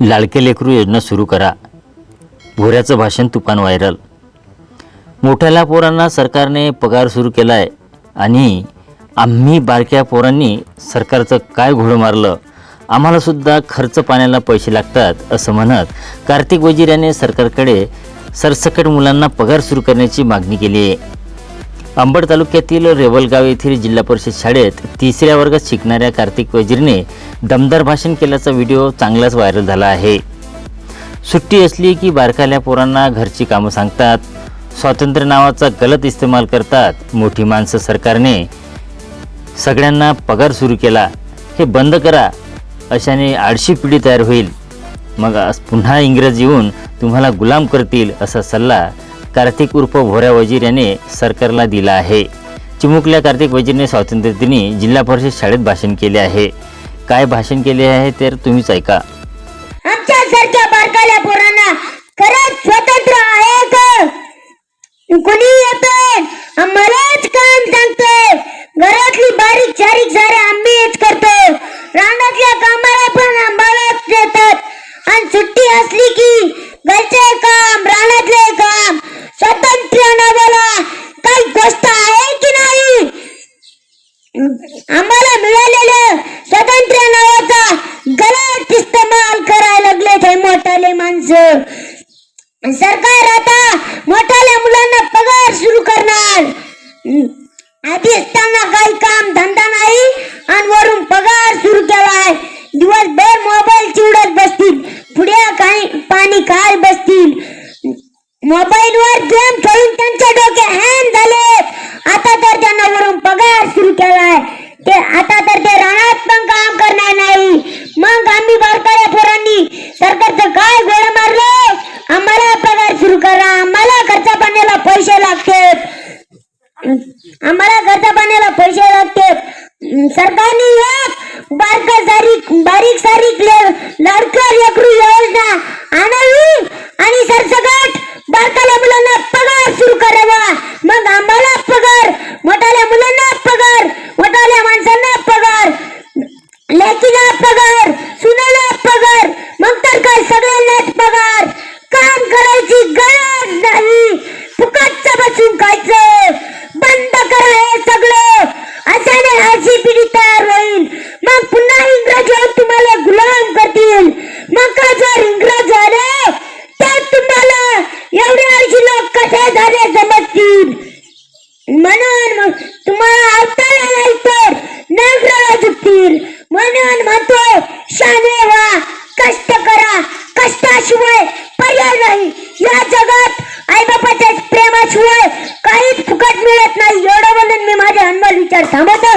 लाडके लेकरू योजना सुरू करा. भोऱ्याचं भाषण तुफान व्हायरल. मोठ्याल्या पोरांना सरकारने पगार सुरू केला आहे आणि आम्ही बारक्या पोरांनी सरकारचं काय घोडं मारलं? आम्हालासुद्धा खर्च पाण्याला पैसे लागतात असं म्हणत कार्तिक वजीर याने सरकारकडे सरसकट मुलांना पगार सुरू करण्याची मागणी केली आहे. अंबड तालुक्यातील रेवलगाव येथील जिल्हा परिषद शाळेत तिसऱ्या वर्गात शिकणाऱ्या कार्तिक वजीरने दमदार भाषण केल्याचा व्हिडिओ चांगलाच व्हायरल झाला आहे. सुट्टी असली की बारकाल्या पोरांना घरची कामं सांगतात. स्वातंत्र्य नावाचा गलत इस्तेमाल करतात मोठी माणसं सरकारने. सगळ्यांना पगार सुरू केला. हे बंद करा. अशाने आळशी पिढी तयार होईल. मग पुन्हा इंग्रज येऊन तुम्हाला गुलाम करतील असा सल्ला कार्तिक उर्फ भोऱ्या वजीर याने सरकारला दिला आहे. चिमुकल्या कार्तिक वजीरने स्वातंत्र्यदिनी जिल्हा परिषद शाळेत भाषण केले आहे. काय भाषण केले आहे तर तुम्हीच ऐका. आमच्या सारख्या बारकाल्या पोरांना खरंच स्वतंत्र आहे का? कोणी येतोय आम्हालाच काम सांगतोय. घरातली बारीक सारीक सारे आम्हीच करतो रानातल्या कामाला पण आम्हालाच देतात आणि सुट्टी असली की घरचे काम रानातले काम स्वतंत्र नावाला काही गोष्ट आहे की नाही आम्हाला मिळालेलं स्वातंत्र्य नावाचा गलत इस्तेमाल करायला लागले ते मोठाले माणसं. सरकार आता मोठाल्या मुलांना पगार सुरू करणार. आधीच आधी असताना काही काम धंदा नाही आणि वरून पगार सुरू केलाय. दिवसभर मोबाईल चिवडत बसतील. पुढे काही पाणी काय बसतील. मोबाईल वर गेम खेळून त्यांच्या डोके हॅन झाले आता तर त्यांना वरून पगार सुरू केला ते आता तर ते राहत पण काम करणार नाही. मग आम्ही बारकाया पोरांनी सरकारचं काय गोळ मारलं? आम्हाला पगार सुरू करा. आम्हाला खर्चा पाण्याला पैसे लागते आम्हाला खर्चा पाण्याला पैसे लागते सरकारने एक बारका सारीक बारीक सारीक ले- एक लेकरू योजना आणावी आणि सरसकट बारकाल्या मुलांना पगार सुरू करावा मग आम्हाला पगार मोठाल्या मुलांना पगार मोठाल्या माणसांना पगार लेकीला पगार सुनाला पगार मग तर काय सगळ्यांनाच पगार काम करायची गरज नाही फुकटचं बसून खायचं बंद करा हे सगळं अशाने अशी पिढी तयार होईल मग पुन्हा इंग्रज येऊन तुम्हाला गुलाम करतील मग का जर इंग्रज झाले तर तुम्हाला एवढे अशी लोक कसे झाले समजतील म्हणून मग तुम्हाला अवतारा नाही तर नागराला झुकतील म्हणून म्हणतो शाने व्हा कष्ट करा. कष्टाशिवाय पर्याय नाही. या जगात आईबापाच्या प्रेमाशिवाय काहीच फुकट मिळत नाही. एवढं म्हणून मी माझे अनमोल विचार थांबवतो.